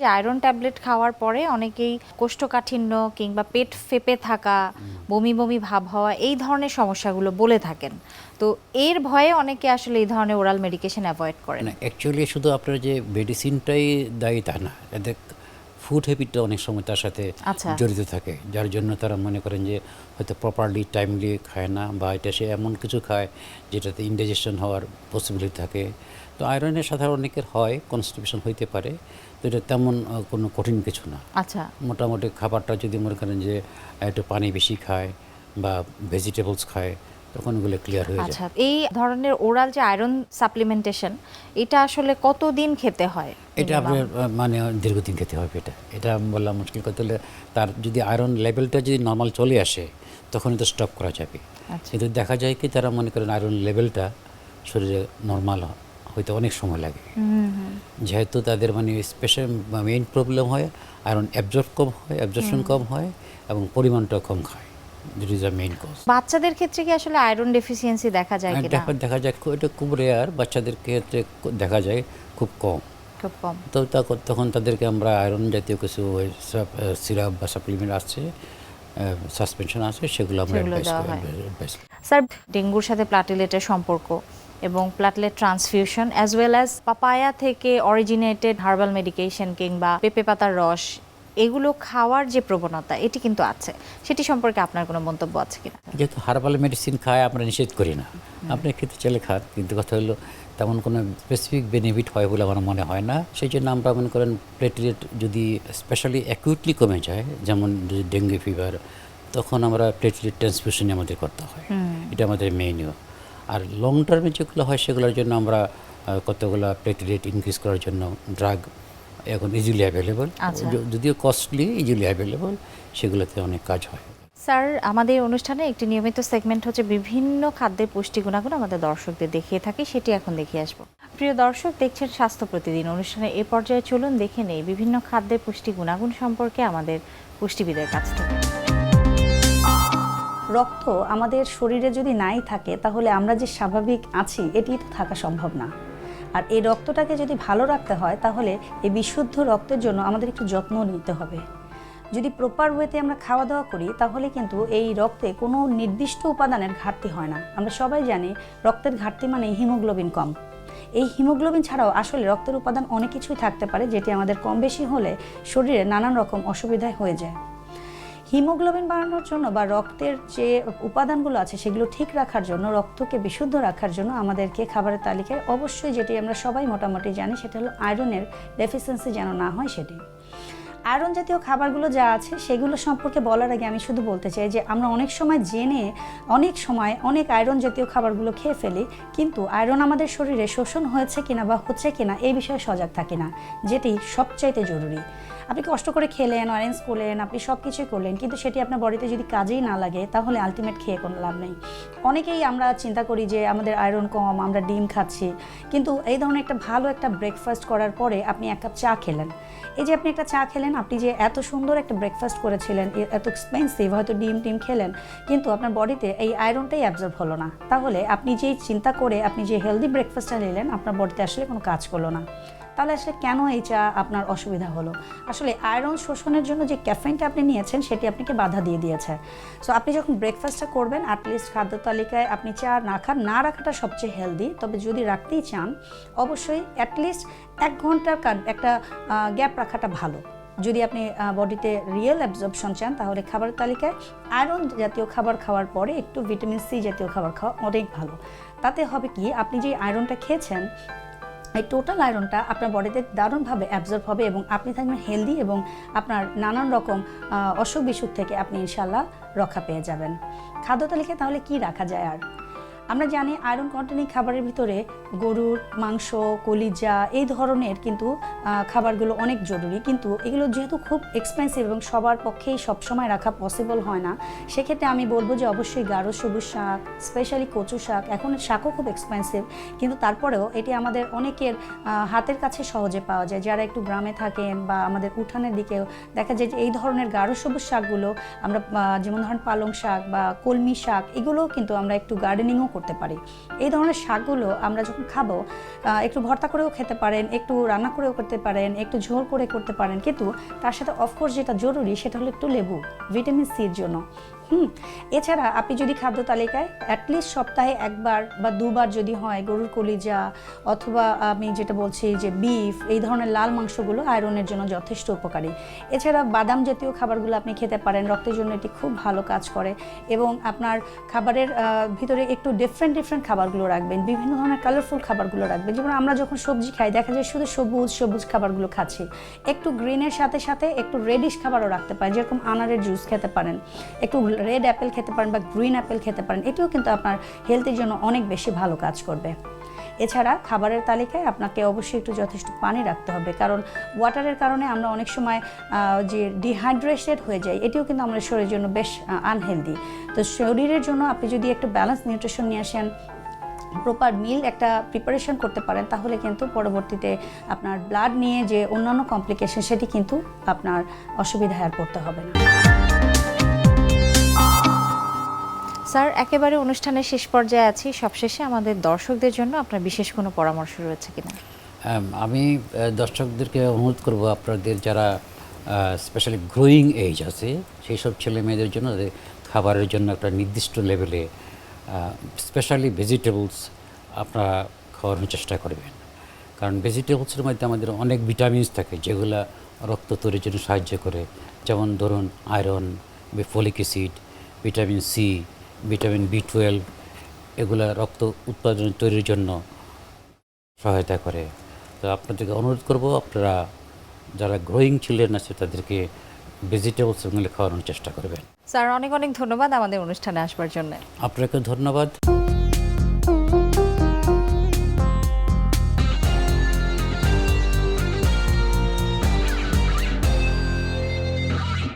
যে iron tablet খাওয়ার পরে অনেকেই কোষ্ঠকাঠিন্য কিংবা পেট ফেপে থাকা বমি বমি ভাব হওয়া এই ধরনের সমস্যাগুলো বলে থাকেন। তো এর ভয়ে অনেকে আসলে এই ধরনের ওরাল মেডিকেশন অ্যাভয়েড করেন। না অ্যাকচুয়ালি শুধু আপনার যে মেডিসিনটাই দায়ী তা না এদের ফুড হ্যাবিটটা অনেক সময় তার সাথে আচ্ছা। জড়িত থাকে যার জন্য তারা মনে করেন যে হয়তো প্রপারলি টাইমলি খায় না বা এটা সে এমন কিছু খায় যেটাতে ইনডাইজেশন হওয়ার পসিবিলিটি থাকে। তো আয়রনের সাধারণ অনেকের হয় কনস্টিপেশন হইতে পারে তো এটা তেমন কোনো কঠিন কিছু না। আচ্ছা। মোটামুটি খাবারটা যদি মনে করেন যে একটু পানি বেশি খায় বা ভেজিটেবলস খায় তখন ওগুলো ক্লিয়ার হয়ে যায়। আচ্ছা এই ধরনের ওরাল যে আয়রন সাপ্লিমেন্টেশন এটা আসলে কতদিন খেতে হয়? এটা আপনার মানে দীর্ঘদিন খেতে হবে এটা এটা বললাম মুশকিল কথা হলে তার যদি আয়রন লেভেলটা যদি নর্মাল চলে আসে তখন তো স্টপ করা যাবে। আচ্ছা। কিন্তু দেখা যায় কি তারা মনে করেন আয়রন লেভেলটা শরীরে নর্মাল হইতে অনেক সময় লাগে। যেহেতু তাদের মানে স্পেশাল মেইন প্রবলেম হয় আয়রন অ্যাবজর্ব কম হয় অ্যাবজর্পশন কম হয় এবং পরিমাণটাও কম খায়। This is the main cause বাচ্চাদের ক্ষেত্রে কি আসলে আয়রন ডেফিসিয়েন্সি দেখা যায় কিনা? দেখা দেখা যায় খুব- এটা খুব রেয়ার বাচ্চাদের ক্ষেত্রে দেখা যায় খুব কম। খুব কম। তো তখন তাদেরকে আমরা আয়রন জাতীয় কিছু সিরাপ বা সাপ্লিমেন্ট আছে সাসপেনশন আছে সেগুলো আমরা হয়। স্যার ডেঙ্গুর সাথে প্লাটিলেটের সম্পর্ক এবং platelet transfusion as well as papaya থেকে অরিজিনেটেড হার্বাল মেডিকেশন কিংবা পেঁপে পাতার রস এগুলো খাওয়ার যে প্রবণতা এটি কিন্তু আছে। সেটি সম্পর্কে আপনার কোনো মন্তব্য আছে কিনা? যেহেতু হার্বাল মেডিসিন খায় আমরা নিষেধ করি না। আপনি খেতে চাইলে খান কিন্তু কথা হলো তেমন কোনো স্পেসিফিক বেনিফিট হয় বলে আমার মনে হয় না। সেই জন্য আমরা মনে করেন প্লেটলেট যদি স্পেশালি অ্যাকিউটলি কমে যায় যেমন ডেঙ্গু ফিভার তখন আমরা প্লেটলেট ট্রান্সফিউশন আমাদের করতে হয়। এটা আমাদের মেইনও আর লং টার্মে যেগুলো হয় সেগুলোর জন্য আমরা কতগুলো প্লেটলেট ইনক্রিজ করার জন্য ড্রাগ এখন ইজিলি অ্যাভেলেবল আচ্ছা। যদিও কস্টলি ইজিলি অ্যাভেলেবল সেগুলোতে অনেক কাজ হয়। স্যার আমাদের অনুষ্ঠানে একটি নিয়মিত সেগমেন্ট হচ্ছে বিভিন্ন খাদ্যের পুষ্টি গুণাগুণ আমাদের দর্শকদের দেখিয়ে থাকি সেটি এখন দেখিয়ে আসব। প্রিয় দর্শক দেখছেন স্বাস্থ্য প্রতিদিন। অনুষ্ঠানে এ পর্যায়ে চলুন দেখে নেই বিভিন্ন খাদ্যের পুষ্টি গুণাগুণ সম্পর্কে আমাদের পুষ্টিবিদের কাছ থেকে। রক্ত আমাদের শরীরে যদি নাই থাকে, তাহলে আমরা যে স্বাভাবিক আছি, এটি তো থাকা সম্ভব না। আর এই রক্তটাকে যদি ভালো রাখতে হয়, তাহলে এই বিশুদ্ধ রক্তের জন্য আমাদের একটু যত্ন নিতে হবে। যদি প্রপার ওয়েতে আমরা খাওয়া দাওয়া করি, তাহলে কিন্তু এই রক্তে কোনো নির্দিষ্ট উপাদানের ঘাটতি হয় না। আমরা সবাই জানি রক্তের ঘাটতি মানে হিমোগ্লোবিন কম। এই হিমোগ্লোবিন ছাড়াও আসলে রক্তের উপাদান অনেক কিছুই থাকতে পারে, যেটি আমাদের কম বেশি হলে শরীরে নানান রকম অসুবিধায় হয়ে যায়। হিমোগ্লোবিন বাড়ানোর জন্য বা রক্তের যে উপাদানগুলো আছে সেগুলো ঠিক রাখার জন্য, রক্তকে বিশুদ্ধ রাখার জন্য আমাদেরকে খাবারের তালিকায় অবশ্যই যেটি আমরা সবাই মোটামুটি জানি সেটা হলো আয়রনের ডেফিসিয়েন্সি যেন না হয় সেটি। আয়রন জাতীয় খাবারগুলো যা আছে সেগুলো সম্পর্কে বলার আগে আমি শুধু বলতে চাই যে আমরা অনেক সময় জেনে, অনেক সময় অনেক আয়রন জাতীয় খাবারগুলো খেয়ে ফেলি, কিন্তু আয়রন আমাদের শরীরে শোষণ হয়েছে কিনা বা হচ্ছে কিনা এই বিষয়ে সজাগ থাকি না, যেটি সবচাইতে জরুরি। আপনি কষ্ট করে খেলেন অরেঞ্জ করলেন, আপনি সব কিছুই করলেন, কিন্তু সেটি আপনার বডিতে যদি কাজেই না লাগে, তাহলে আলটিমেট খেয়ে কোনো লাভ নেই। অনেকেই আমরা চিন্তা করি যে আমাদের আয়রন কম, আমরা ডিম খাচ্ছি, কিন্তু এই ধরনের একটা ভালো একটা ব্রেকফাস্ট করার পরে আপনি এক কাপ চা খেলেন। এই যে আপনি একটা চা খেলেন, আপনি যে এত সুন্দর একটা ব্রেকফাস্ট করেছিলেন এত এক্সপেন্সিভ হয়তো ডিম টিম খেলেন, কিন্তু আপনার বডিতে এই আয়রনটাই অ্যাবজর্ব হলো না। তাহলে আপনি যেই চিন্তা করে, আপনি যে হেলদি ব্রেকফাস্টটা নিলেন, আপনার বডিতে আসলে কোনো কাজ করল না। তাহলে আসলে কেন এই চা আপনার অসুবিধা হলো? আসলে আয়রন শোষণের জন্য যে ক্যাফেনটা আপনি নিয়েছেন, সেটি আপনাকে বাধা দিয়ে দিয়েছে। সো আপনি যখন ব্রেকফাস্টটা করবেন অ্যাটলিস্ট খাদ্য তালিকায় আপনি চা না খান, না রাখাটা সবচেয়ে হেলদি তবে যদি রাখতেই চান, অবশ্যই অ্যাটলিস্ট এক ঘণ্টার একটা গ্যাপ রাখাটা ভালো। যদি আপনি বডিতে রিয়েল অ্যাবজর্পশন চান, তাহলে খাবারের তালিকায় আয়রন জাতীয় খাবার খাওয়ার পরে একটু ভিটামিন সি জাতীয় খাবার খাওয়া অনেক ভালো। তাতে হবে কি, আপনি যে আয়রনটা খেয়েছেন এই টোটাল আয়রনটা আপনার বডিতে দারুণভাবে অ্যাবজর্ব হবে এবং আপনি থাকবেন হেলদি এবং আপনার নানান রকম অসুখ বিসুখ থেকে আপনি ইনশাল্লাহ রক্ষা পেয়ে যাবেন। খাদ্য তালিকায় তাহলে কি রাখা যায় আর? আমরা জানি আয়রন কন্টেনিং খাবারের ভিতরে গরুর মাংস, কলিজা এই ধরনের কিন্তু খাবারগুলো অনেক জরুরি। কিন্তু এগুলো যেহেতু খুব এক্সপেন্সিভ এবং সবার পক্ষেই সবসময় রাখা পসিবল হয় না, সেক্ষেত্রে আমি বলব যে অবশ্যই গাঢ় সবুজ শাক স্পেশালি কচু শাক, এখন শাকও খুব এক্সপেন্সিভ কিন্তু তারপরেও এটি আমাদের অনেকের হাতের কাছে সহজে পাওয়া যায়। যারা একটু গ্রামে থাকেন বা আমাদের উঠানের দিকেও দেখা যায় যে এই ধরনের গাঢ় সবুজ শাকগুলো আমরা যেমন ধরেন পালং শাক বা কলমি শাক, এগুলোও কিন্তু আমরা একটু গার্ডেনিংও করতে করতে পারি। এই ধরনের শাকগুলো আমরা যখন খাব একটু ভর্তা করেও খেতে পারেন, একটু রান্না করেও করতে পারেন, একটু ঝোল করে করতে পারেন, কিন্তু তার সাথে অফকোর্স যেটা জরুরি সেটা হলো একটু লেবু ভিটামিন সির জন্য। হুম, এছাড়া আপনি যদি খাদ্য তালিকায় অ্যাটলিস্ট সপ্তাহে একবার বা দুবার যদি হয় গরুর কলিজা অথবা আমি যেটা বলছি যে বিফ এই ধরনের লাল মাংসগুলো আয়রনের জন্য যথেষ্ট উপকারী। এছাড়া বাদাম জাতীয় খাবারগুলো আপনি খেতে পারেন, রক্তের জন্য এটি খুব ভালো কাজ করে এবং আপনার খাবারের ভিতরে একটু ডিফারেন্ট ডিফারেন্ট খাবারগুলো রাখবেন, বিভিন্ন ধরনের কালারফুল খাবারগুলো রাখবেন। যেমন আমরা যখন সবজি খাই, দেখা যায় শুধু সবুজ সবুজ খাবারগুলো খাচ্ছি। একটু গ্রিনের সাথে সাথে একটু রেডিশ খাবারও রাখতে পারেন, যেরকম আনারের জুস খেতে পারেন। একটু রেড অ্যাপেল খেতে পারেন বা গ্রিন অ্যাপেল খেতে পারেন, এটিও কিন্তু আপনার হেলথের জন্য অনেক বেশি ভালো কাজ করবে। এছাড়া খাবারের তালিকায় আপনাকে অবশ্যই একটু যথেষ্ট পানি রাখতে হবে, কারণ ওয়াটারের কারণে আমরা অনেক সময় যে ডিহাইড্রেটেড হয়ে যাই, এটিও কিন্তু আমাদের শরীরের জন্য বেশ আনহেলদি তো শরীরের জন্য আপনি যদি একটু ব্যালেন্স নিউট্রিশন নিয়ে আসেন প্রপার মিল একটা প্রিপারেশন করতে পারেন, তাহলে কিন্তু পরবর্তীতে আপনার ব্লাড নিয়ে যে অন্যান্য কমপ্লিকেশন সেটি কিন্তু আপনার অসুবিধায় আর পড়তে হবে না। স্যার একেবারে অনুষ্ঠানের শেষ পর্যায়ে আছি। সবশেষে আমাদের দর্শকদের জন্য আপনার বিশেষ কোনো পরামর্শ রয়েছে কিনা? আম, আমি দর্শকদেরকে অনুরোধ করব আপনাদের যারা স্পেশালি গ্রোয়িং এজ আছে সেই সব ছেলে মেয়েদের জন্য খাবারের জন্য একটা নির্দিষ্ট লেভেলে স্পেশালি ভেজিটেবলস আপনারা খাওয়ানোর চেষ্টা করবেন। কারণ ভেজিটেবলসের মধ্যে আমাদের অনেক ভিটামিনস থাকে যেগুলো রক্ত তৈরির জন্য সাহায্য করে। যেমন ধরুন iron folic acid vitamin C vitamin B twelve এগুলা রক্ত উৎপাদন তৈরির জন্য সহায়তা করে। তো আপনাদেরকে অনুরোধ করব আপনারা যারা গ্রোয়িং চিলড্রেন আছে তাদেরকে ভেজিটেবলস খাওয়ানোর চেষ্টা করবেন। স্যার অনেক অনেক ধন্যবাদ আমাদের অনুষ্ঠানে আসবার জন্য। আপনাকে ধন্যবাদ।